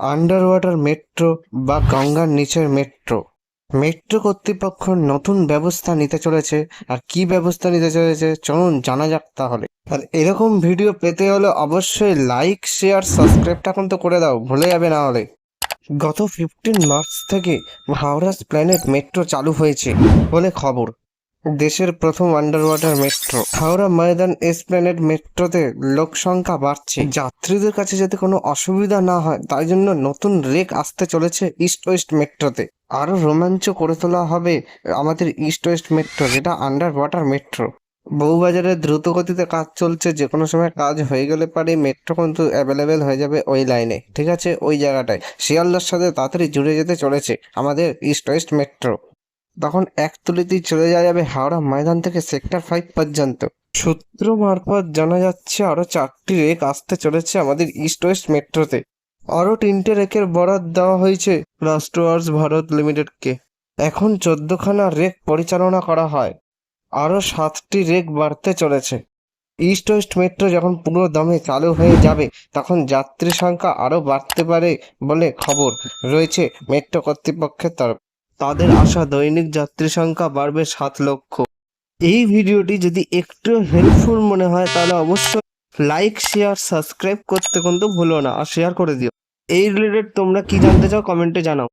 Under water metro বা গঙ্গার নিচের মেট্রো মেট্রো কর্তৃপক্ষ নতুন ব্যবস্থা নিতে চলেছে। আর কি ব্যবস্থা নিতে চলেছে? চলুন জানা যাক তাহলে। আর এরকম ভিডিও পেতে হলে অবশ্যই লাইক শেয়ার সাবস্ক্রাইবটা কিন্তু করে দাও। ভুলে যাবে না হলে। গত ফিফটিন মার্চ থেকে হাওড়া প্ল্যানেট মেট্রো চালু হয়েছে বলে খবর। দেশের প্রথম under water metro Howrah Maidan Esplanade মেট্রোতে লোক সংখ্যা বাড়ছে। যাত্রীদের কাছে যাতে কোনো অসুবিধা না হয়, তাই জন্য নতুন রেক আসতে চলেছে ইস্ট ওয়েস্ট মেট্রোতে আরও রোমাঞ্চ করে তোলা হবে আমাদের ইস্ট ওয়েস্ট মেট্রো যেটা আন্ডার ওয়াটার মেট্রো বউবাজারে দ্রুত গতিতে কাজ চলছে যে কোনো সময় কাজ হয়ে গেলে পারে মেট্রো কিন্তু অ্যাভেলেবেল হয়ে যাবে ওই লাইনে ঠিক আছে, ওই জায়গাটায়। শিয়ালদার সাথে তাড়াতাড়ি জুড়ে যেতে চলেছে আমাদের ইস্ট ওয়েস্ট মেট্রো তখন এক তুলিতেই চলে যাওয়া যাবে হাওড়া ময়দান থেকে সেক্টর ফাইভ পর্যন্ত। সূত্র মারফত জানা যাচ্ছে আরও চারটি রেক আসতে চলেছে আমাদের ইস্ট ওয়েস্ট মেট্রোতে আরও তিনটে রেকের বরাদ দেওয়া হয়েছে রাষ্ট্রওয়ার্স ভারত লিমিটেডকে। এখন চোদ্দখানা রেক পরিচালনা করা হয়। আরও সাতটি রেক বাড়তে চলেছে। ইস্ট ওয়েস্ট মেট্রো যখন পুরো দমে চালু হয়ে যাবে, তখন যাত্রী সংখ্যা আরও বাড়তে পারে বলে খবর রয়েছে মেট্রো কর্তৃপক্ষের তরফ। তাদের আসা দৈনিক যাত্রী সংখ্যা বাড়বে সাত লক্ষ। এই ভিডিওটি যদি একটু হেল্পফুল মনে হয়, তাহলে অবশ্যই লাইক শেয়ার সাবস্ক্রাইব করতে কিন্তু ভুলো না, আর শেয়ার করে দিও। এই রিলেটেড তোমরা কি জানতে চাও কমেন্টে জানাও।